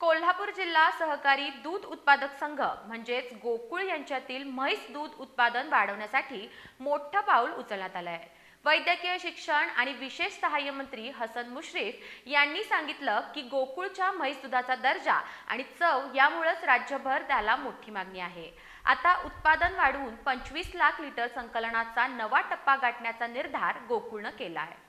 कोल्हापूर जिल्हा सहकारी दूध उत्पादक संघ म्हणजेच गोकुळ यांच्यातील म्हैस दूध उत्पादन वाढवण्यासाठी मोठं पाऊल उचलण्यात आलं आहे वैद्यकीय शिक्षण आणि विशेष सहाय्य मंत्री हसन मुश्रीफ यांनी सांगितलं की गोकुळच्या म्हैस दुधाचा दर्जा आणि चव यामुळेच राज्यभर त्याला मोठी मागणी आहे. आता उत्पादन वाढवून पंचवीस लाख लिटर संकलनाचा नवा टप्पा गाठण्याचा निर्धार गोकुळनं केला आहे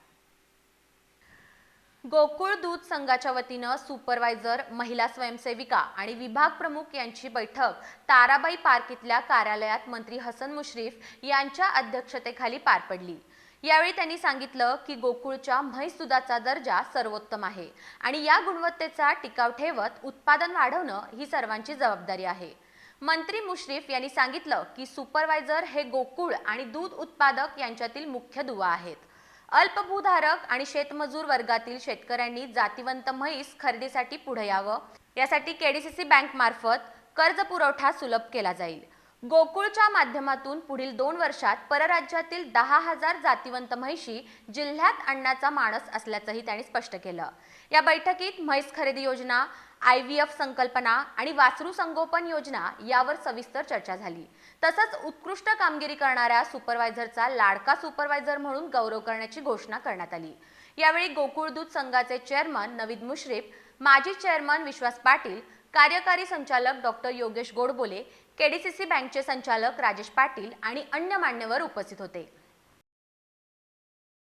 गोकुळ दूध संघाच्या वतीनं सुपरवायझर महिला स्वयंसेविका आणि विभाग प्रमुख यांची बैठक ताराबाई पार्क इथल्या कार्यालयात मंत्री हसन मुश्रीफ यांच्या अध्यक्षतेखाली पार पडली. यावेळी त्यांनी सांगितलं की गोकुळच्या म्हैस दुधाचा दर्जा सर्वोत्तम आहे आणि या गुणवत्तेचा टिकाव ठेवत उत्पादन वाढवणं ही सर्वांची जबाबदारी आहे. मंत्री मुश्रीफ यांनी सांगितलं की सुपरवायझर हे गोकुळ आणि दूध उत्पादक यांच्यातील मुख्य दुवा आहेत. अल्पभूधारक आणि शेतमजूर वर्गातील शेतकऱ्यांनी जातीवंत म्हैस खरेदीसाठी पुढे यावं. यासाठी केडीसीसी बँक मार्फत कर्ज पुरवठा सुलभ केला जाईल. गोकुळच्या माध्यमातून पुढील दोन वर्षात परराज्यातील दहा हजार जातीवंत म्हैशी जिल्ह्यात आणण्याचा मानस असल्याचंही त्यांनी स्पष्ट केलं. या बैठकीत म्हैस खरेदी योजना आय व्ही एफ संकल्पना आणि वासरू संगोपन योजना यावर सविस्तर चर्चा झाली. तसंच उत्कृष्ट कामगिरी करणाऱ्या सुपरवायझरचा लाडका सुपरवायझर म्हणून गौरव करण्याची घोषणा करण्यात आली. यावेळी गोकुळ दूध संघाचे चेअरमन नवीद मुश्रीफ माजी चेअरमन विश्वास पाटील कार्यकारी संचालक डॉक्टर योगेश गोडबोले केडीसीसी बँकचे संचालक राजेश पाटील आणि अन्य मान्यवर उपस्थित होते.